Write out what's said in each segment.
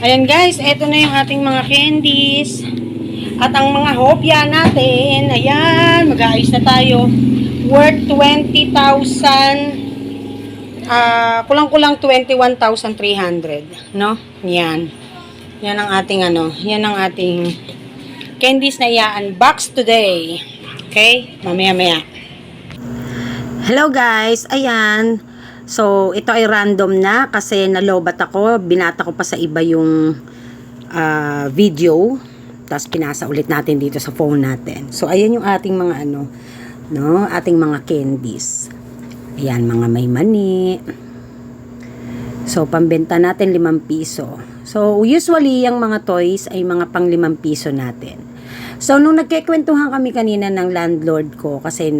Ayan guys, eto na yung ating mga candies. At ang mga hopya natin, ayan, mag-aayos na tayo. Worth 20,000, ah, kulang-kulang 21,300, no? Yan. Yan ang ating ano, yan ang ating candies na i-unbox today. Okay? Mamaya-maya. Hello guys, ayan. So, ito ay random na kasi nalobat ako. Binata ko pa sa iba yung ah, video. Tapos pinasa ulit natin dito sa phone natin. So, ayan yung ating mga ano, no? Ating mga candies. Ayan, mga may mani. So, pambenta natin 5 piso. So, usually, yung mga toys ay mga pang 5 piso natin. So, nung nagkikwentuhan kami kanina ng landlord ko, kasi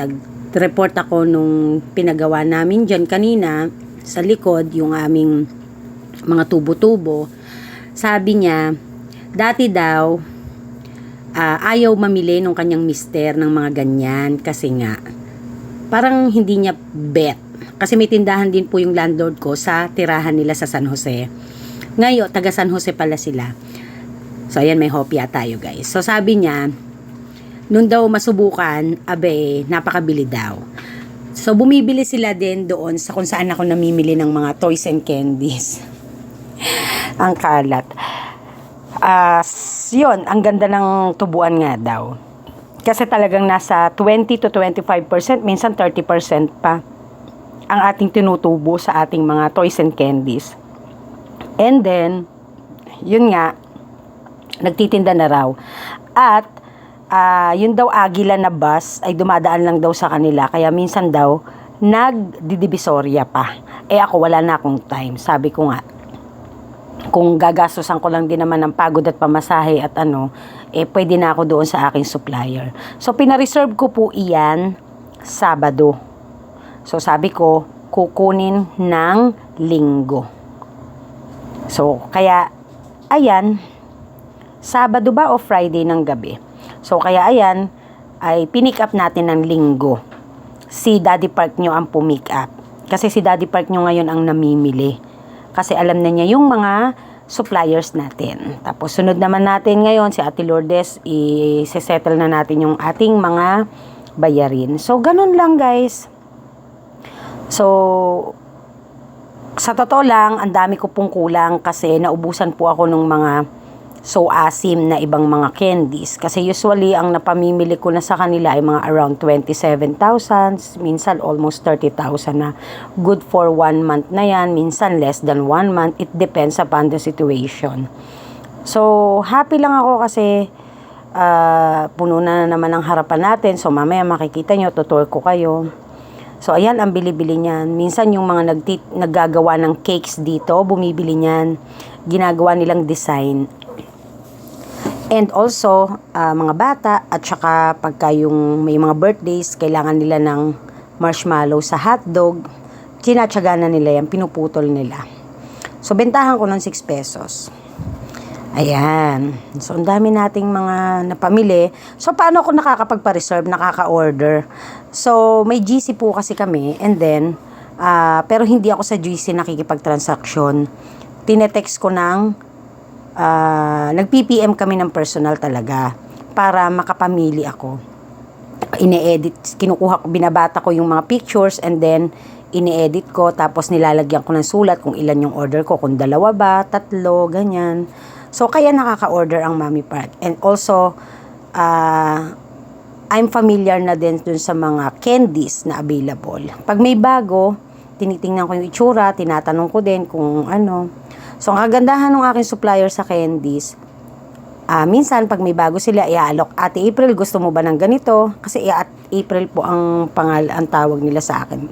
nag-report ako nung pinagawa namin dyan kanina, sa likod, yung aming mga tubo-tubo, sabi niya, dati daw, ah, ayaw mamili nung kanyang mister ng mga ganyan kasi nga, parang hindi niya bet. Kasi may tindahan din po yung landlord ko sa tirahan nila sa San Jose. Ngayon, taga San Jose pala sila. So, ayan, may hopya tayo, guys. So, sabi niya, nung daw masubukan, abe, napakabili daw. So, bumibili sila din doon sa kung saan ako namimili ng mga toys and candies. ang kalat. S- yun, ang ganda ng tubuan nga daw. Kasi talagang nasa 20 to 25%, minsan 30% pa ang ating tinutubo sa ating mga toys and candies. And then, yun nga, nagtitinda na raw. At, ah, yun daw agila na bus ay dumadaan lang daw sa kanila. Kaya minsan daw, nagdidivisorya pa. Eh ako, wala na akong time. Sabi ko nga, kung gagastosan ko lang din naman ng pagod at pamasahe at ano, eh pwede na ako doon sa aking supplier. So, pinareserve ko po iyan Sabado. So, sabi ko, kukunin ng linggo. So, kaya, ayan, Sabado ba o Friday ng gabi. So, kaya ayan, ay pinick up natin ng linggo. Si Daddy Park nyo ang pumick up. Kasi si Daddy Park nyo ngayon ang namimili. Kasi alam na niya yung mga suppliers natin. Tapos sunod naman natin ngayon si Ate Lourdes, i-settle na natin yung ating mga bayarin. So, ganun lang guys. So, sa totoo lang, ang dami ko pong kulang kasi naubusan po ako ng mga so asim na ibang mga candies. Kasi usually, ang napamimili ko na sa kanila ay mga around 27,000, minsan almost 30,000 na. Good for one month na yan, minsan less than one month. It depends upon the situation. So, happy lang ako kasi ah, puno na naman ang harapan natin. So, mamaya makikita nyo, tutur ko kayo. So, ayan ang bili-bili niyan. Minsan yung mga nagti- naggagawa ng cakes dito, bumibili niyan. Ginagawa nilang design. And also, ah, mga bata at saka pagka yung may mga birthdays, kailangan nila ng marshmallow sa hotdog, tinatsaga na nila yan, pinuputol nila. So, bentahan ko ng 6 pesos. Ayan. So, ang dami nating mga napamili. So, paano ako nakakapagpa-reserve, nakaka-order? So, may GC po kasi kami. And then, ah, pero hindi ako sa GC nakikipag-transaction. Tinetext ko ng, ah, nag-PPM kami ng personal talaga para makapamili ako. Ine-edit, kinukuha ko, binabata ko yung mga pictures and then, ine-edit ko, tapos nilalagyan ko ng sulat kung ilan yung order ko, kung dalawa ba, tatlo, ganyan. So, kaya nakaka-order ang Mami Park. And also, ah, I'm familiar na din dun sa mga candies na available. Pag may bago, tinitingnan ko yung itsura, tinatanong ko din kung ano. So, ang kagandahan ng aking supplier sa candies, ah minsan pag may bago sila, iaalok, Ate April, gusto mo ba ng ganito? Kasi at April po ang pangal ang tawag nila sa akin.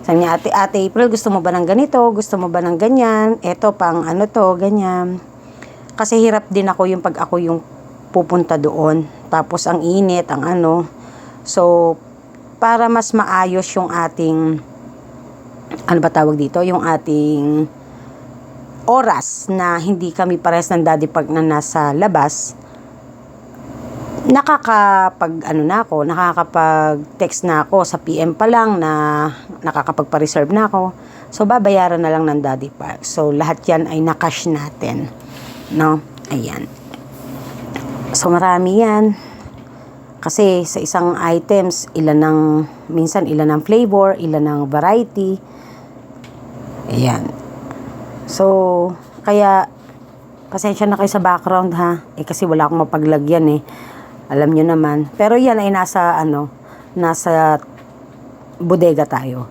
Sabi niya, Ate, Ate April, gusto mo ba ng ganito? Gusto mo ba ng ganyan? Eto, pang ano to, ganyan. Kasi hirap din ako yung pag ako yung pupunta doon. Tapos ang init, ang ano. So, para mas maayos yung ating, ano ba tawag dito? Yung ating oras na hindi kami pares ng daddy park na nasa labas, nakakapag ano na ako, nakakapag-text na ako sa PM pa lang na nakakapagpa-reserve na ako. So, babayaran na lang ng Daddy Park. So, lahat yan ay nakash natin. No? Ayan. So, marami yan. Kasi sa isang items, ilan ng, minsan ilan ng flavor, ilan ng variety. Ayan. So, kaya, pasensya na kayo sa background ha. Eh, kasi wala akong mapaglagyan eh. Alam nyo naman. Pero yan ay nasa, ano, nasa bodega tayo.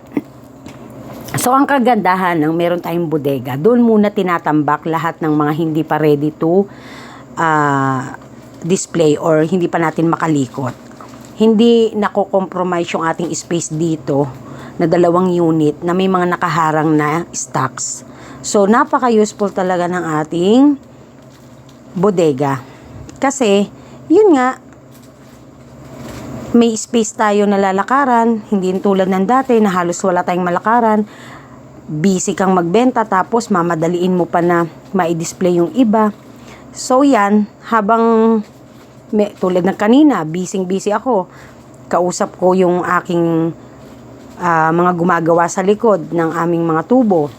So, ang kagandahan ng meron tayong bodega, doon muna tinatambak lahat ng mga hindi pa ready to ah, display or hindi pa natin makalikot. Hindi nako-compromise yung ating space dito na dalawang unit na may mga nakaharang na stocks. So, napaka-useful talaga ng ating bodega. Kasi, yun nga, may space tayo na lalakaran, hindi tulad ng dati na halos wala tayong malakaran. Busy kang magbenta tapos mamadaliin mo pa na ma-display yung iba. So yan, habang may, tulad ng kanina, busy-busy ako. Kausap ko yung aking ah, mga gumagawa sa likod ng aming mga tubo.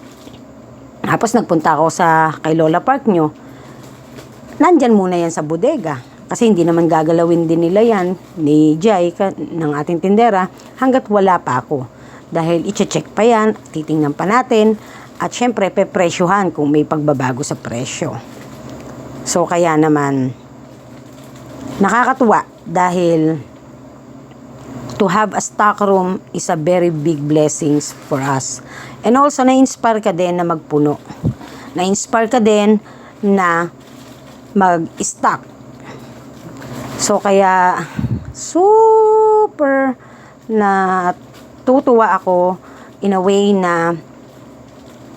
Tapos nagpunta ako sa kay Lola Park nyo. Nandyan muna yan sa bodega. Kasi hindi naman gagalawin din nila yan ni Jai ng ating tindera hanggat wala pa ako. Dahil iche-check pa yan, titingnan pa natin, at syempre pepresyohan kung may pagbabago sa presyo. So kaya naman, nakakatuwa dahil to have a stock room is a very big blessings for us. And also, na-inspire ka din na magpuno. Na-inspire ka din na mag-stock. So, kaya super na tutuwa ako in a way na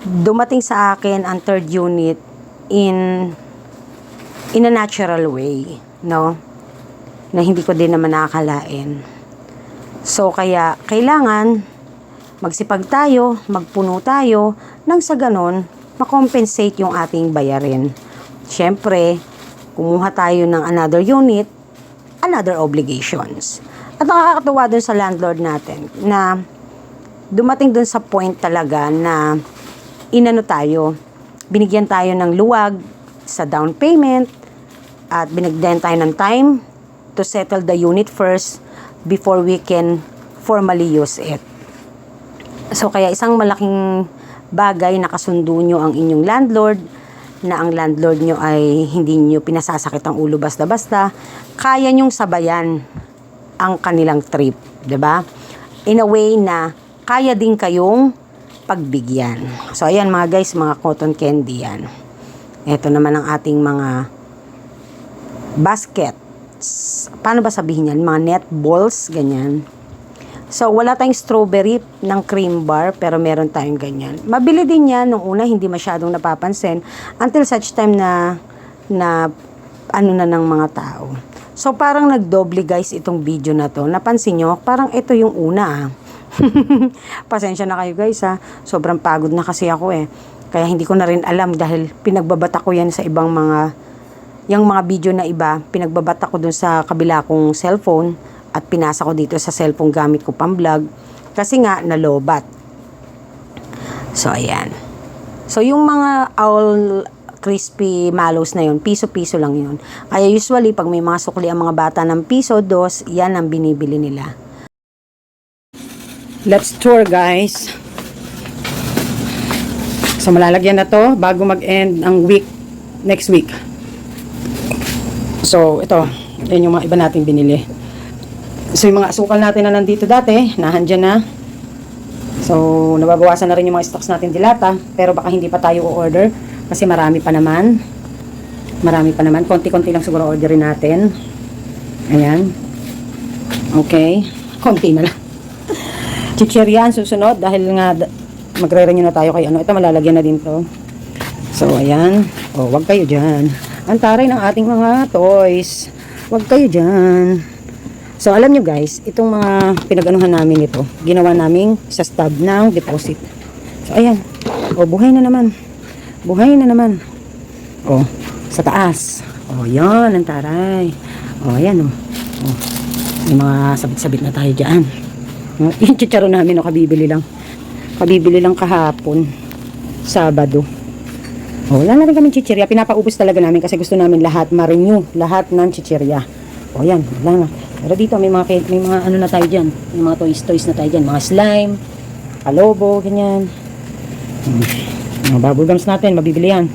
dumating sa akin ang third unit in in a natural way, no? Na hindi ko din naman nakakalain. So, kaya kailangan magsipag tayo, magpuno tayo, nang sa ganon, makompensate yung ating bayarin. Siyempre, kumuha tayo ng another unit, another obligations. At nakakatuwa dun sa landlord natin na dumating dun sa point talaga na inano tayo, binigyan tayo ng luwag sa down payment at binigyan tayo ng time to settle the unit first before we can formally use it. So kaya isang malaking bagay na kasundo nyo ang inyong landlord na ang landlord nyo ay hindi nyo pinasasakit ang ulo basta-basta, kaya nyong sabayan ang kanilang trip, ba? In a way na kaya din kayong pagbigyan. So ayan mga guys, mga cotton candy yan. Ito naman ang ating mga baskets. Paano ba sabihin yan? Mga net balls, ganyan. So, wala tayong strawberry ng cream bar, pero meron tayong ganyan. Mabili din yan. Nung una, hindi masyadong napapansin. Until such time na, na ano na ng mga tao. So, parang nagdoble guys itong video na to. Napansin nyo, parang ito yung una ah. Pasensya na kayo guys ha. Sobrang pagod na kasi ako eh. Kaya hindi ko na rin alam dahil pinagbabata ko yan sa ibang mga yung mga video na iba, pinagbabata ko dun sa kabila kong cellphone at pinasa ko dito sa cellphone gamit ko pang vlog kasi nga nalobat. So ayan. So yung mga owl crispy mallows na yun, piso-piso lang yun. Kaya usually pag may mga sukli ang mga bata ng piso, dos, yan ang binibili nila. Let's tour guys. So malalagyan na to bago mag-end ang week next week. So ito, yan yung mga iba nating binili. So yung mga asukal natin na nandito dati, nahandyan na. So nababawasan na rin yung mga stocks natin dilata, pero baka hindi pa tayo order kasi marami pa naman. Marami pa naman, konti-konti lang siguro orderin natin. Ayan. Okay, konti na lang. Chichiryan susunod dahil nga magre-renew na tayo kay ano. Ito malalagyan na din to. So, ayan. O, wag kayo dyan. Ang taray ng ating mga toys. Wag kayo dyan. So, alam nyo guys, itong mga pinag-anuhan namin ito, ginawa namin sa stub ng deposit. So, ayan. O, buhay na naman. Buhay na naman. O, sa taas. O, yan, ang taray. O, ayan o. O, may mga sabit-sabit na tayo dyan. Yung chicharo namin, o, kabibili lang. Kabibili lang kahapon. Sabado. Oh, wala na rin kami chichirya. Pinapaubos talaga namin kasi gusto namin lahat ma-renew. Lahat ng chichirya. O yan, wala na. Pero dito may mga, may mga ano na tayo dyan. May mga toys toys na tayo dyan. Mga slime, kalobo, ganyan. Mga bubble gums natin, mabibili yan.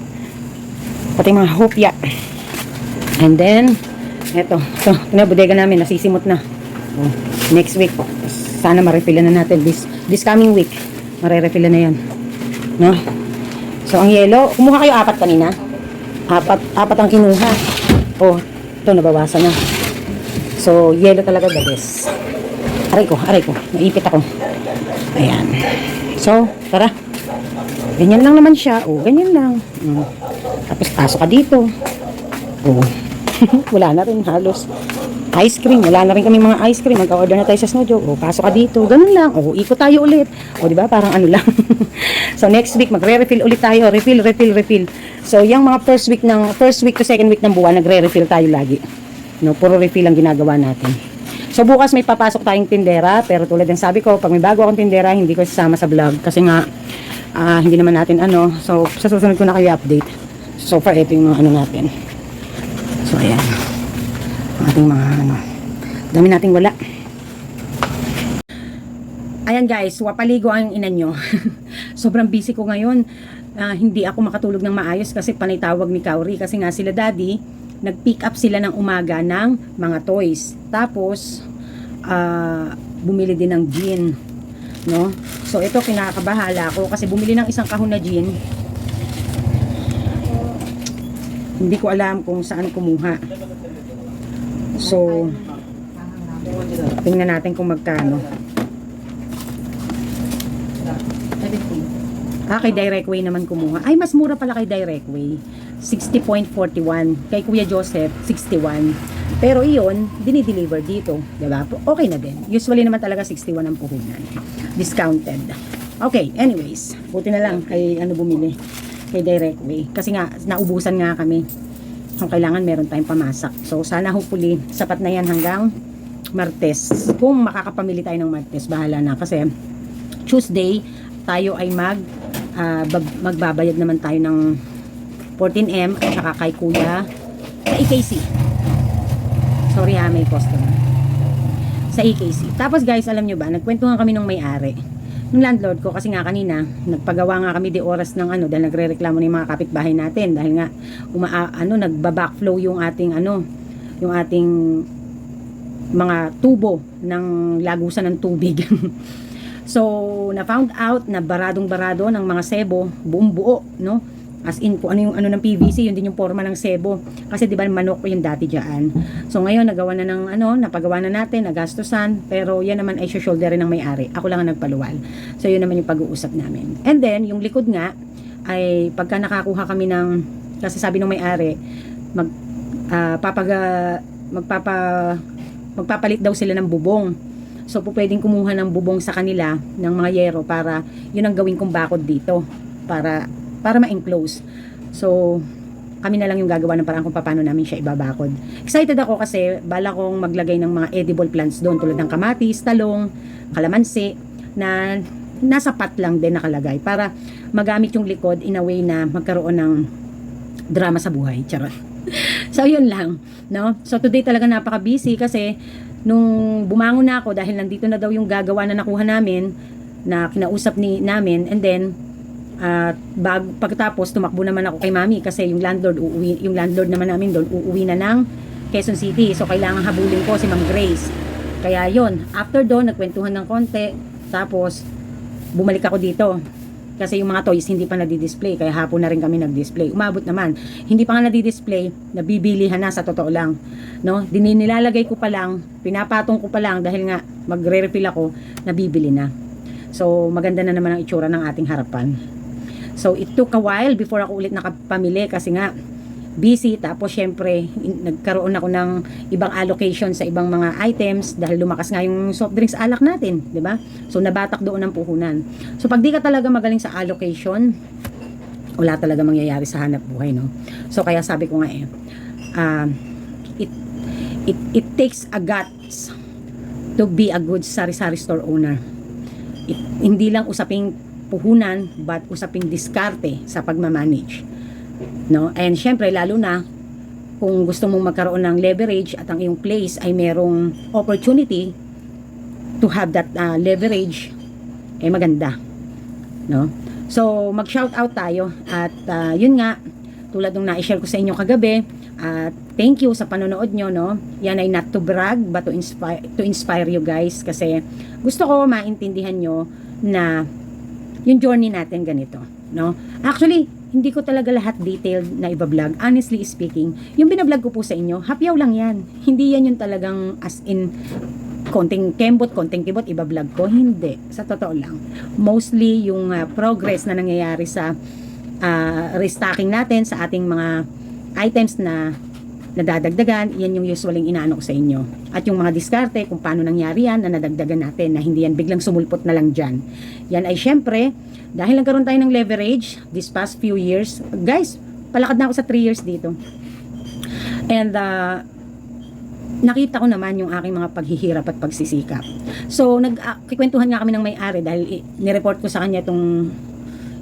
Pati mga hopya. And then, eto, ito na bodega namin, nasisimot na. Oh, next week, sana ma-refillan na natin. This, this coming week, mare-refillan na yan. No? So, ang yellow, kumuha kayo apat kanina? Apat, apat ang kinuha. Oh, ito, nabawasan na. So, yellow talaga the best. Aray ko, aray ko. Naipit ako. Ayan. So, tara. Ganyan lang naman siya. Oh, ganyan lang. Mm. Tapos, pasok ka dito. Oh. wala na rin halos. Ice cream. Wala na rin kami mga ice cream. Magka-order na tayo sa Snowjo. O, pasok ka dito. Ganun lang. O, ikot tayo ulit. O, di ba? Parang ano lang. so, next week, magre-refill ulit tayo. Refill, refill, refill. So, yung mga first week ng, first week to second week ng buwan, nagre-refill tayo lagi. No, puro refill ang ginagawa natin. So, bukas may papasok tayong tindera. Pero tulad ng sabi ko, pag may bago akong tindera, hindi ko sasama sa vlog. Kasi nga, ah, hindi naman natin ano. So, sa susunod ko na kayo update. So far, ito yung ano natin. So, ayan. Ating mga ano. Dami nating wala. Ayan guys, wapaligo ang ina nyo. Sobrang busy ko ngayon. Ah, hindi ako makatulog ng maayos kasi panay tawag ni Kauri. Kasi nga sila daddy, nag-pick up sila ng umaga ng mga toys. Tapos, ah, bumili din ng gin. No? So, ito kinakabahala ako kasi bumili ng isang kahon na gin. Hindi ko alam kung saan kumuha. So, tingnan natin kung magkano. Ah, kay Direct Way naman kumuha. Ay, mas mura pala kay Direct Way. 60.41. Kay Kuya Joseph, 61. Pero iyon, dinideliver dito. Diba? Okay na din. Usually naman talaga 61 ang puhunan. Discounted. Okay, anyways. Buti na lang kay ano bumili. Kay Direct Way. Kasi nga, naubusan nga kami. So, kailangan meron tayong pamasak. So, sana hopefully, sapat na yan hanggang Martes. Kung makakapamili tayo ng Martes, bahala na. Kasi, Tuesday, tayo ay mag bab- magbabayad naman tayo ng 14M at saka kay Kuya sa EKC. Sorry ha, may customer. Sa EKC. Tapos guys, alam nyo ba, nagkwentuhan kami nung may-ari. Yung landlord ko, kasi nga kanina, nagpagawa nga kami di oras ng ano, dahil nagre-reklamo ng mga kapitbahay natin. Dahil nga, uma, ah, ano, nagba-backflow yung ating ano, yung ating mga tubo ng lagusan ng tubig. So, na-found out na baradong-barado ng mga sebo, buong buo, no? As in, kung ano yung ano ng PVC, yun din yung forma ng sebo. Kasi di ba manok yung dati dyan. So, ngayon, nagawa na ng ano, napagawa na natin, nagastusan, pero yan naman ay shoulder ng may-ari. Ako lang ang nagpaluwal. So, yun naman yung pag-uusap namin. And then, yung likod nga, ay pagka nakakuha kami ng, kasi sabi ng may-ari, mag, ah, papaga, magpapa, magpapalit daw sila ng bubong. So, po pwedeng kumuha ng bubong sa kanila ng mga yero para yun ang gawin kong bakod dito para para ma-enclose. So, kami na lang yung gagawa ng parang kung paano namin siya ibabakod. Excited ako kasi bala kong maglagay ng mga edible plants doon tulad ng kamatis, talong, kalamansi na nasa pot lang din nakalagay para magamit yung likod in a way na magkaroon ng drama sa buhay. Charot. so, yun lang. No? So, today talaga napaka-busy kasi nung bumangon na ako dahil nandito na daw yung gagawa na nakuha namin na kinausap ni namin and then at bag, pagkatapos tumakbo naman ako kay mami kasi yung landlord uuwi, yung landlord naman namin doon uuwi na ng Quezon City. So kailangan habulin ko si Ma'am Grace. Kaya yon after doon nagkwentuhan ng konti. Tapos bumalik ako dito. Kasi yung mga toys hindi pa nadi-display kaya hapon na rin kami nag-display. Umabot naman. Hindi pa nga nadi-display nabibilihan na sa totoo lang. No? Dininilalagay ko pa lang pinapatong ko pa lang dahil nga magre-refill ako nabibili na. So maganda na naman ang itsura ng ating harapan so it took a while before ako ulit nakapamili kasi nga busy tapos syempre nagkaroon ako ng ibang allocation sa ibang mga items dahil lumakas nga yung soft drinks alak natin, 'di ba? So nabatak doon ang puhunan. So pag di ka talaga magaling sa allocation, wala talaga mangyayari sa hanap buhay, no? So kaya sabi ko nga eh, um, it it it takes a guts to be a good sari-sari store owner. It, hindi lang usaping puhunan but usaping diskarte sa pagmamanage. No? And syempre, lalo na kung gusto mong magkaroon ng leverage at ang iyong place ay merong opportunity to have that uh, leverage, eh maganda. No? So, mag-shout out tayo at uh, yun nga, tulad nung na-share ko sa inyo kagabi, at thank you sa panonood nyo, no? Yan ay not to brag, but to inspire, to inspire you guys. Kasi gusto ko maintindihan nyo na yung journey natin ganito, no? Actually, hindi ko talaga lahat detailed na ibablog. Honestly speaking, yung binablog ko po sa inyo, hapyaw lang yan. Hindi yan yung talagang as in konting kembot, konting kibot, ibablog ko. Hindi. Sa totoo lang. Mostly yung ah, progress na nangyayari sa ah, restocking natin sa ating mga items na nadadagdagan, yan yung usually inaano ko sa inyo. At yung mga diskarte, kung paano nangyari yan, na nadagdagan natin, na hindi yan biglang sumulpot na lang dyan. Yan ay syempre, dahil nagkaroon tayo ng leverage this past few years, guys, palakad na ako sa 3 years dito. And, uh, nakita ko naman yung aking mga paghihirap at pagsisikap. So, nagkikwentuhan nga kami ng may-ari dahil nireport ko sa kanya itong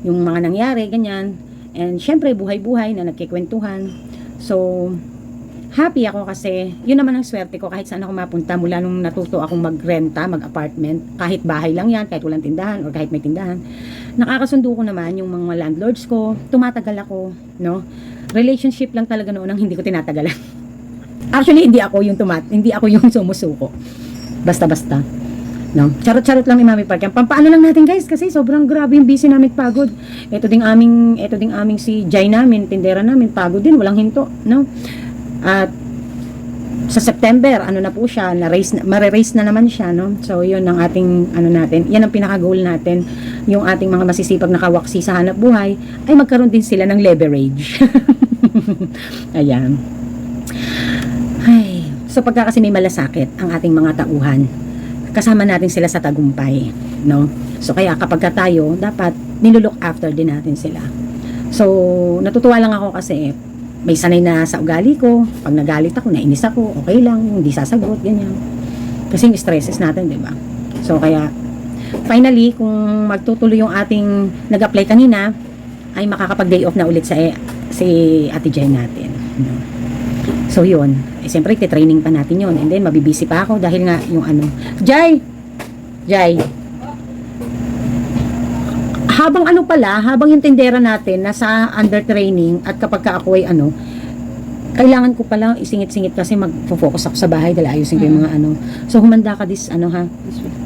yung mga nangyari, ganyan. And syempre, buhay-buhay na nagkikwentuhan. So, happy ako kasi yun naman ang swerte ko kahit saan ako mapunta mula nung natuto akong magrenta, mag-apartment, kahit bahay lang yan, kahit walang tindahan or kahit may tindahan. Nakakasundo ko naman yung mga landlords ko, tumatagal ako, no? Relationship lang talaga noon ang hindi ko tinatagalan. Actually, hindi ako yung tumat, hindi ako yung sumusuko. Basta-basta. No? Charot-charot lang ni Mami Park. Yan. Pampaano lang natin guys kasi sobrang grabe yung busy namin pagod. Ito ding aming ito ding aming si Jai namin, tindera namin, pagod din, walang hinto, no? At sa September, ano na po siya, na raise na, mare-raise na naman siya, no? So, yun ang ating, ano natin, yan ang pinaka-goal natin, yung ating mga masisipag na kawaksi sa hanap buhay, ay magkaroon din sila ng leverage. Ayan. Ay, so pagka kasi may malasakit ang ating mga tauhan, kasama natin sila sa tagumpay, no? So kaya kapag ka tayo, dapat nilulook after din natin sila. So, natutuwa lang ako kasi may sanay na sa ugali ko. Pag nagalit ako, nainis ako, okay lang, hindi sasagot, ganyan. Kasi yung stresses natin, di ba? So, kaya, finally, kung magtutuloy yung ating nag-apply kanina, ay makakapag-day off na ulit sa si Ate Jay natin. So, yun. Eh, siyempre, training pa natin yun. And then, mabibisi pa ako dahil nga yung ano. Jay! Jay! Habang ano pala, habang yung tindera natin nasa under training at kapag ka ako ay ano, kailangan ko pala isingit-singit kasi mag-focus ako sa bahay dahil ayusin ko yung mga ano. So, humanda ka this, ano ha?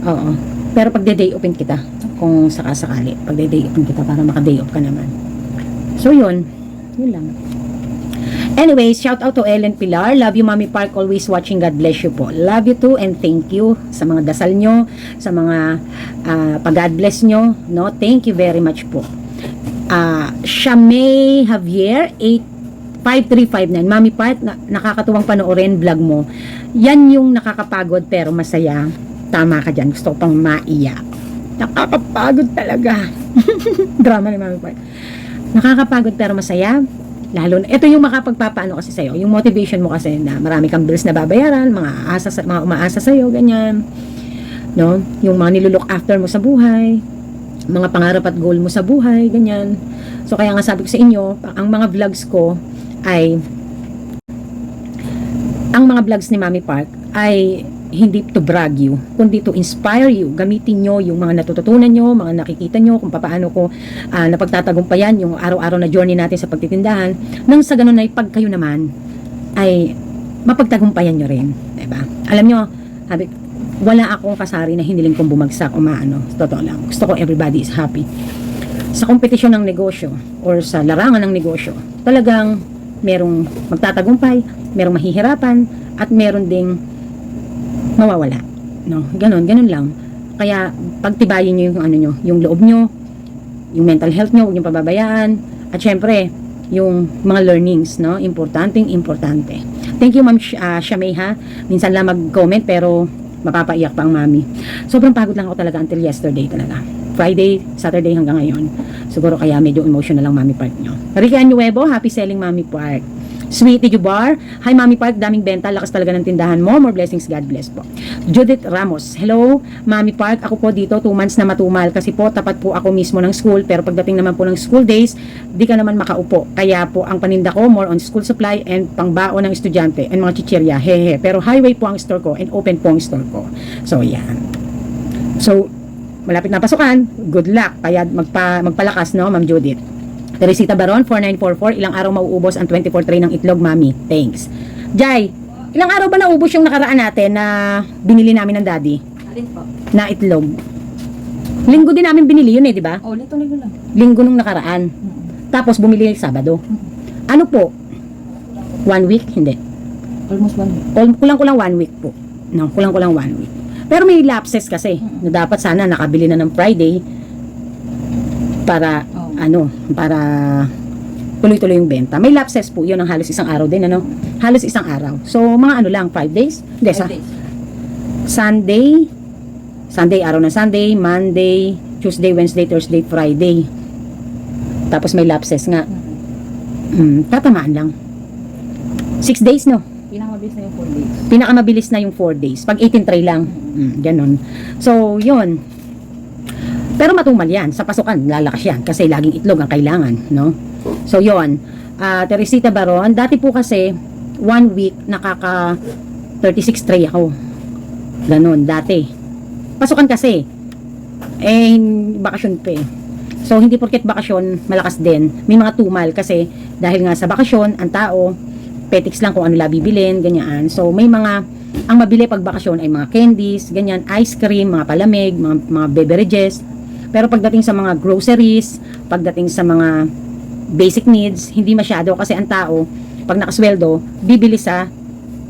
Oo. Pero pag day open kita, kung sakasakali, pag day open kita para maka-day off ka naman. So, yun. Yun lang. Anyways, shout out to Ellen Pilar. Love you, Mommy Park. Always watching. God bless you po. Love you too and thank you sa mga dasal nyo, sa mga ah, pag-God bless nyo. No? Thank you very much po. Uh, Shamay Javier, 85359. Mami Park, na, nakakatuwang panoorin vlog mo. Yan yung nakakapagod pero masaya. Tama ka dyan. Gusto ko pang maiyak. Nakakapagod talaga. Drama ni Mami Park. Nakakapagod pero masaya. Lalo na, ito yung makapagpapaano kasi sa'yo. Yung motivation mo kasi na marami kang bills na babayaran, mga, asa, sa- mga umaasa sa'yo, ganyan. No? Yung mga nilulook after mo sa buhay, mga pangarap at goal mo sa buhay, ganyan. So, kaya nga sabi ko sa inyo, ang mga vlogs ko ay ang mga vlogs ni Mami Park ay hindi to brag you, kundi to inspire you. Gamitin nyo yung mga natututunan nyo, mga nakikita nyo, kung paano ko ah, napagtatagumpayan yung araw-araw na journey natin sa pagtitindahan. Nang sa ganun ay pag kayo naman ay mapagtagumpayan nyo rin. Diba? Alam nyo, sabi, wala akong kasari na hiniling kong bumagsak o maano. Totoo lang. Gusto ko everybody is happy. Sa kompetisyon ng negosyo or sa larangan ng negosyo, talagang merong magtatagumpay, merong mahihirapan, at meron ding mawawala. No, ganun, ganun lang. Kaya pagtibayin niyo yung ano nyo, yung loob nyo, yung mental health nyo, huwag nyo pababayaan. At syempre, yung mga learnings, no? Importanteng importante. Thank you, Ma'am Sh- ah, Shamay, ha? Minsan lang mag-comment, pero mapapaiyak pa ang mami. Sobrang pagod lang ako talaga until yesterday talaga. Friday, Saturday hanggang ngayon. Siguro kaya medyo emotional lang Mami Park nyo. Ricky Anuevo, happy selling Mami Park. Sweetie Jubar, Hi Mami Park, daming benta, lakas talaga ng tindahan mo. More blessings, God bless po. Judith Ramos, Hello, Mami Park, ako po dito 2 months na matumal kasi po tapat po ako mismo ng school pero pagdating naman po ng school days, di ka naman makaupo. Kaya po ang paninda ko more on school supply and pangbaon ng estudyante and mga chichirya. Hehe. Pero highway po ang store ko and open po ang store ko. So yan. So, malapit na pasukan, good luck. Kaya magpa, magpalakas, no, Ma'am Judith. Teresita Baron, 4944, ilang araw mauubos ang 24 tray ng itlog, Mami? Thanks. Jai, ilang araw ba naubos yung nakaraan natin na binili namin ng daddy? Alin po? Na itlog? Linggo din namin binili yun eh, di ba? Oh, nito linggo lang. Linggo nung nakaraan. Tapos bumili Sabado. Ano po? One week? Hindi. Almost one week. Kul- Kulang-kulang one week po. No, kulang-kulang one week. Pero may lapses kasi. Na dapat sana nakabili na ng Friday para. Ano, para tuloy-tuloy yung benta. May lapses po, yun ang halos isang araw din, ano? Halos isang araw. So, mga ano lang, 5 days? Hindi, sa days. Sunday, Sunday, araw ng Sunday, Monday, Tuesday, Wednesday, Thursday, Friday. Tapos may lapses nga. Hmm, tatamaan lang. 6 days, no? Pinakamabilis na yung four days. pinakamabilis na yung 4 days. Pag 18 tray lang. Mm, ganun. So, yun. Pero matumal yan. Sa pasukan, lalakas yan. Kasi laging itlog ang kailangan. No? So, yun. Ah, Teresita Baron, dati po kasi, one week, nakaka 36 tray ako. Ganun, dati. Pasukan kasi. Eh, bakasyon pa eh. So, hindi porket bakasyon, malakas din. May mga tumal kasi dahil nga sa bakasyon, ang tao, petics lang kung ano nila bibilin, ganyan. So, may mga, ang mabili pag bakasyon ay mga candies, ganyan, ice cream, mga palamig, mga, mga beverages. Pero pagdating sa mga groceries, pagdating sa mga basic needs, hindi masyado. Kasi ang tao, pag nakasweldo, bibili sa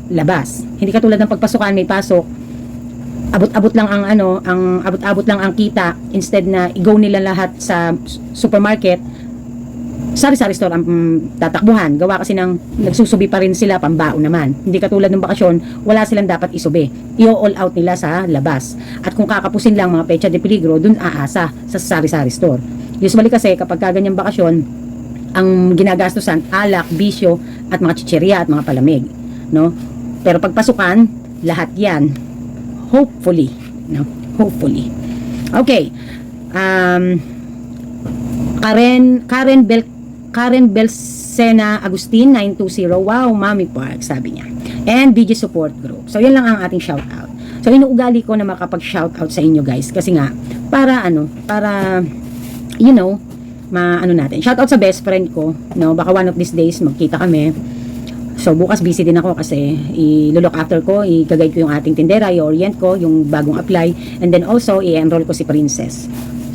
labas. Hindi katulad ng pagpasukan, may pasok, abot-abot lang ang ano, ang abot-abot lang ang kita instead na i-go nila lahat sa supermarket sari-sari store ang mm, tatakbuhan. Gawa kasi ng nagsusubi pa rin sila pambao naman. Hindi katulad ng bakasyon, wala silang dapat isubi. I-all out nila sa labas. At kung kakapusin lang mga pecha de peligro, dun aasa sa sari-sari store. Usually kasi kapag kaganyang bakasyon, ang ginagastusan, alak, bisyo, at mga chicheria at mga palamig. No? Pero pagpasukan, lahat yan. Hopefully. No? Hopefully. Okay. Um, Karen, Karen Bel Karen Belsena Agustin 920. Wow, Mami Park, sabi niya. And BG Support Group. So, yan lang ang ating shout out. So, inuugali ko na makapag-shout out sa inyo guys. Kasi nga, para ano, para, you know, ma ano natin. Shout out sa best friend ko. No, baka one of these days magkita kami. So, bukas busy din ako kasi i-look after ko, i-guide ko yung ating tindera, i-orient ko yung bagong apply, and then also i-enroll ko si Princess.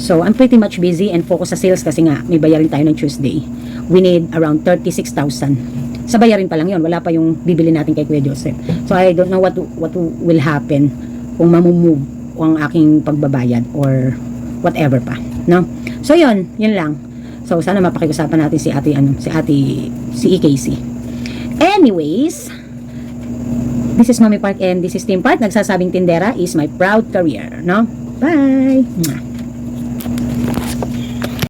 So, I'm pretty much busy and focus sa sales kasi nga, may bayarin tayo ng Tuesday. We need around 36,000. Sa bayarin pa lang yon wala pa yung bibili natin kay Kuya Joseph. So, I don't know what what will happen kung mamumove ang aking pagbabayad or whatever pa, no? So, yon yun lang. So, sana mapakiusapan natin si ate, ano, si ate, si EKC. Anyways, this is Mami Park and this is Team Park. Nagsasabing tindera is my proud career, no? Bye!